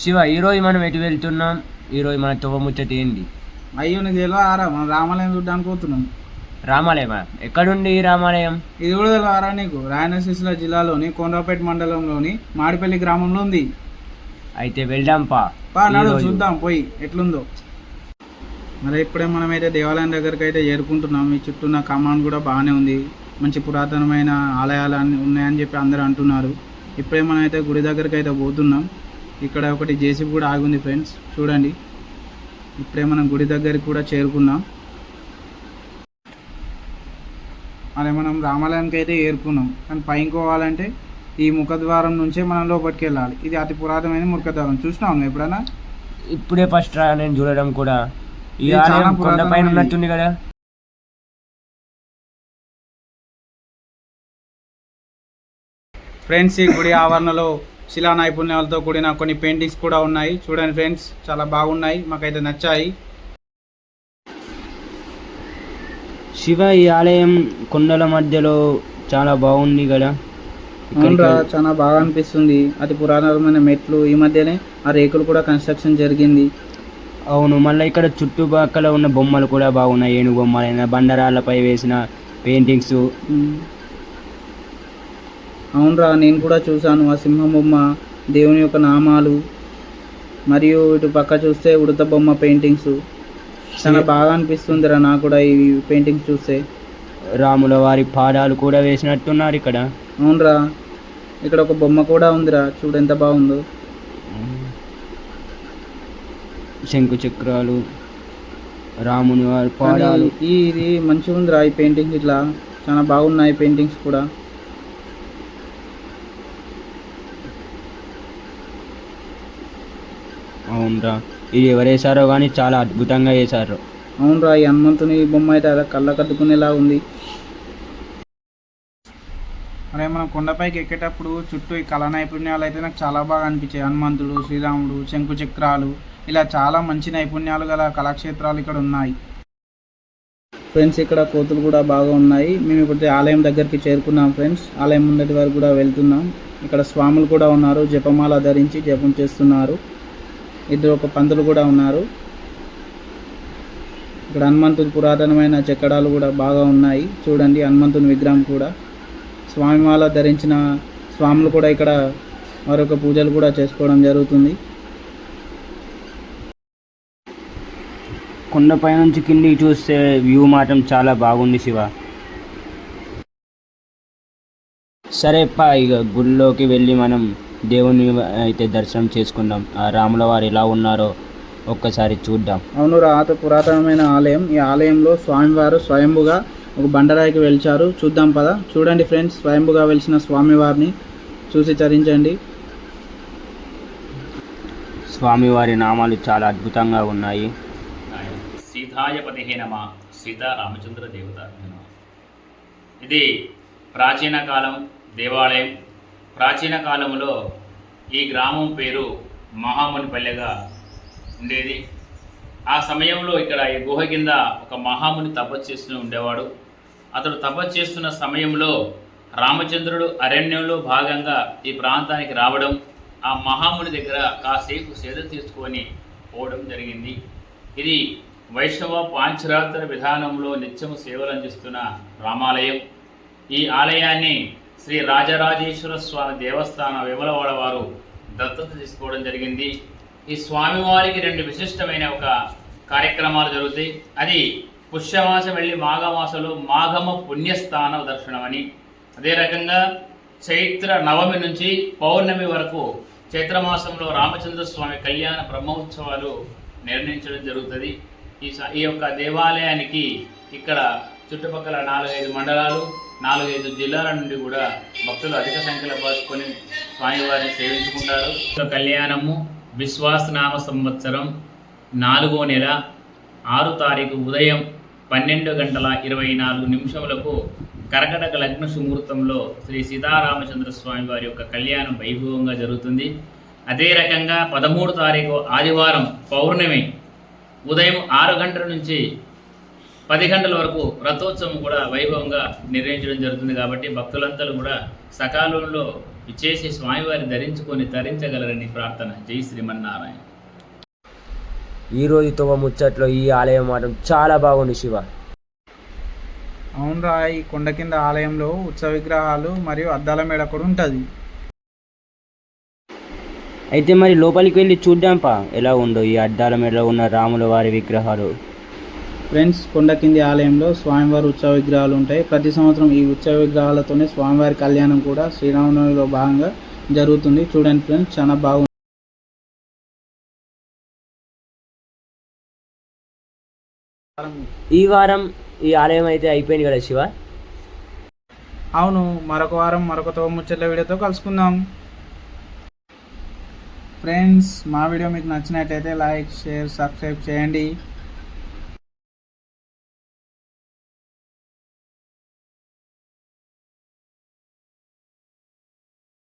శివ ఈరోజు మనం ఎటు వెళ్తున్నాం? ఈరోజు మన తువ్వ ముచ్చట ఏంది? అయ్యో నీకు తెలియదారా మనం రామాలయం చూడడానికి పోతున్నాం. రామాలయమా? ఎక్కడుంది ఈ రామాలయం? ఇది కూడా తెలియదారా నీకు? రాయనసిరిసిల్ల జిల్లాలోని కొండ్రపేట మండలంలోని మాడిపల్లి గ్రామంలో ఉంది. అయితే వెళ్దాం పా. పా నాడు ఈరోజు. చూద్దాం పోయి ఎట్లుందో. మరి ఇప్పుడే మనమైతే దేవాలయం దగ్గరికి అయితే చేరుకుంటున్నాం. ఈ చుట్టూ ఉన్న కమాండ్ కూడా బాగానే ఉంది. మంచి పురాతనమైన ఆలయాలు అన్ని ఉన్నాయని చెప్పి అందరూ అంటున్నారు. ఇప్పుడే మనం అయితే గుడి దగ్గరికి అయితే పోతున్నాం. ఇక్కడ ఒకటి జేసీబీ కూడా ఆగింది ఫ్రెండ్స్. చూడండి. ఇప్పుడే మనం గుడి దగ్గరికి కూడా చేరుకున్నాం. అదే మనం రామాలయానికి అయితే ఏరుకున్నాం. కానీ పైకి పోవాలంటే ఈ ముఖద్వారం నుంచే మనం లోపలికి వెళ్ళాలి. ఇది అతి పురాతనమైన ముఖద్వారం. చూసినావు నువ్వు ఎప్పుడైనా? ఇప్పుడే ఫస్ట్ నేను చూడడం కూడా. ఈ ఆలయం కొండపైన. ఉన్నట్టుంది కదా. ఫ్రెండ్స్ ఈ గుడి ఆవరణలో శిలా నైపుణ్యాలతో కూడిన కొన్ని పెయింటింగ్స్ కూడా ఉన్నాయి. చూడండి ఫ్రెండ్స్ చాలా బాగున్నాయి. మాకైతే నచ్చాయి. శివ ఈ ఆలయం కొండల మధ్యలో చాలా బాగుంది కదా. అవునరా చాలా బాగా అనిపిస్తుంది. అతి పురాతనమైన మెట్లు ఈ మధ్యనే ఆ రేకులు కూడా కన్స్ట్రక్షన్ జరిగింది. అవును మళ్ళీ ఇక్కడ చుట్టుపక్కల ఉన్న బొమ్మలు కూడా బాగున్నాయి. ఏనుగు బొమ్మలైన బండరాళ్ళపై వేసిన పెయింటింగ్స్. అవునరా నేను కూడా చూశాను ఆ సింహం బొమ్మ దేవుని యొక్క నామాలు మరియు ఇటు పక్క చూస్తే ఉడత బొమ్మ పెయింటింగ్స్ చాలా బాగా అనిపిస్తుందిరా నాకు కూడా ఈ పెయింటింగ్స్ చూస్తే. రాముల వారి పాదాలు కూడా వేసినట్టున్నారు ఇక్కడ. అవునరా ఇక్కడ ఒక బొమ్మ కూడా ఉందిరా చూడు ఎంత బాగుందో. శంకు చక్రాలు రాముని వారి పాదాలు. ఈ ఇది మంచిగా ఉందిరా ఈ పెయింటింగ్స్ ఇట్లా. చాలా బాగున్నాయి పెయింటింగ్స్ కూడా. అవునరా ఇది ఎవరు వేశారో కానీ చాలా అద్భుతంగా వేశారు. అవునరా ఈ హనుమంతుని బొమ్మ అయితే అలా కళ్ళ కట్టుకునేలా ఉంది. అరే మనం కొండపైకి ఎక్కేటప్పుడు చుట్టూ ఈ కళా నైపుణ్యాలు అయితే నాకు చాలా బాగా అనిపించాయి. హనుమంతుడు శ్రీరాముడు శంకు చక్రాలు ఇలా చాలా మంచి నైపుణ్యాలు గల కళాక్షేత్రాలు ఇక్కడ ఉన్నాయి. ఫ్రెండ్స్ ఇక్కడ కోతులు కూడా బాగా ఉన్నాయి. మేము ఇప్పుడు ఆలయం దగ్గరికి చేరుకున్నాం ఫ్రెండ్స్. ఆలయం ముందటి వరకు కూడా వెళ్తున్నాం. ఇక్కడ స్వాములు కూడా ఉన్నారు. జపమాల ధరించి జపం చేస్తున్నారు. ఇద్దరు ఒక పంతులు కూడా ఉన్నారు. ఇక్కడ హనుమంతుడి పురాతనమైన చెక్కడాలు కూడా బాగా ఉన్నాయి. చూడండి హనుమంతుని విగ్రహం కూడా. స్వామిమాల ధరించిన స్వాములు కూడా ఇక్కడ మరొక పూజలు కూడా చేసుకోవడం జరుగుతుంది. కొండపై నుంచి కిందికి చూస్తే వ్యూ మాత్రం చాలా బాగుంది శివ. సరే పా ఇక గుడిలోకి వెళ్ళి మనం దేవుని అయితే దర్శనం చేసుకుందాం. ఆ రాముల వారు ఎలా ఉన్నారో ఒక్కసారి చూద్దాం. అవును రాత పురాతనమైన ఆలయం. ఈ ఆలయంలో స్వామివారు స్వయంభుగా ఒక బండరాయికి వెలిచారు. చూద్దాం పద. చూడండి ఫ్రెండ్స్ స్వయంభుగా వెలిసిన స్వామివారిని చూసి చరించండి. స్వామివారి నామాలు చాలా అద్భుతంగా ఉన్నాయి. సీతాయ పతిహే నమ సీతా రామచంద్ర దేవత ఇది ప్రాచీన కాలం దేవాలయం. ప్రాచీన కాలంలో ఈ గ్రామం పేరు మహామునిపల్లెగా ఉండేది. ఆ సమయంలో ఇక్కడ ఈ గుహ కింద ఒక మహాముని తపస్సు చేస్తూ ఉండేవాడు. అతడు తపస్సు చేస్తున్న సమయంలో రామచంద్రుడు అరణ్యంలో భాగంగా ఈ ప్రాంతానికి రావడం ఆ మహాముని దగ్గర కాసేపు సేద తీసుకొని పోవడం జరిగింది. ఇది వైష్ణవ పాంచరాత్ర విధానంలో నిత్యము సేవలు అందిస్తున్న రామాలయం. ఈ ఆలయాన్ని శ్రీ రాజరాజేశ్వర స్వామి దేవస్థాన విమలవాడ వారు దత్తత తీసుకోవడం జరిగింది. ఈ స్వామివారికి రెండు విశిష్టమైన ఒక కార్యక్రమాలు జరుగుతాయి. అది పుష్యమాసం వెళ్ళి మాఘమాసంలో మాఘమ పుణ్యస్థాన దర్శనం అని అదే రకంగా చైత్ర నవమి నుంచి పౌర్ణమి వరకు చైత్రమాసంలో రామచంద్ర స్వామి కళ్యాణ బ్రహ్మోత్సవాలు నిర్ణయించడం జరుగుతుంది. ఈ ఈ యొక్క దేవాలయానికి ఇక్కడ చుట్టుపక్కల నాలుగైదు మండలాలు నాలుగైదు జిల్లాల నుండి కూడా భక్తులు అధిక సంఖ్యలో పాల్గొని స్వామివారిని సేవించుకుంటారు. కళ్యాణము విశ్వాసనామ సంవత్సరం నాలుగో నెల ఆరు తారీఖు ఉదయం పన్నెండు గంటల ఇరవై నాలుగు నిమిషములకు కర్కటక లగ్న సుముహూర్తంలో శ్రీ సీతారామచంద్ర స్వామి వారి యొక్క కళ్యాణం వైభవంగా జరుగుతుంది. అదే రకంగా పదమూడు తారీఖు ఆదివారం పౌర్ణమి ఉదయం ఆరు గంటల నుంచి పది గంటల వరకు రథోత్సవం కూడా వైభవంగా నిర్వహించడం జరుగుతుంది కాబట్టి భక్తులందరూ కూడా సకాలంలో ఇచ్చేసి స్వామివారిని ధరించుకొని తరించగలరని ప్రార్థన. జై శ్రీమన్నారాయణ. ఈ రోజు తొవ ముచ్చట్లో ఈ ఆలయం మాత్రం చాలా బాగుంది శివ. అవునరా ఈ కొండ కింద ఆలయంలో ఉత్సవ విగ్రహాలు మరియు అద్దాల మేడ కూడా ఉంటుంది. అయితే మరి లోపలికి వెళ్ళి చూద్దాంపా ఎలా ఉందో ఈ అద్దాల మేడలో ఉన్న రాముల వారి విగ్రహాలు. ఫ్రెండ్స్ కొండ కింది ఆలయంలో స్వామివారి ఉత్సవ విగ్రహాలు ఉంటాయి. ప్రతి సంవత్సరం ఈ ఉత్సవ విగ్రహాలతోనే స్వామివారి కళ్యాణం కూడా శ్రీరామనవమిలో భాగంగా జరుగుతుంది. చూడండి ఫ్రెండ్స్ చాలా బాగుంది. ఈ వారం ఈ ఆలయం అయితే అయిపోయింది కదా శివ? అవును మరొక వారం మరొక తో ముచ్చట్ల వీడియోతో కలుసుకుందాం. ఫ్రెండ్స్ మా వీడియో మీకు నచ్చినట్టయితే లైక్ షేర్ సబ్స్క్రైబ్ చేయండి.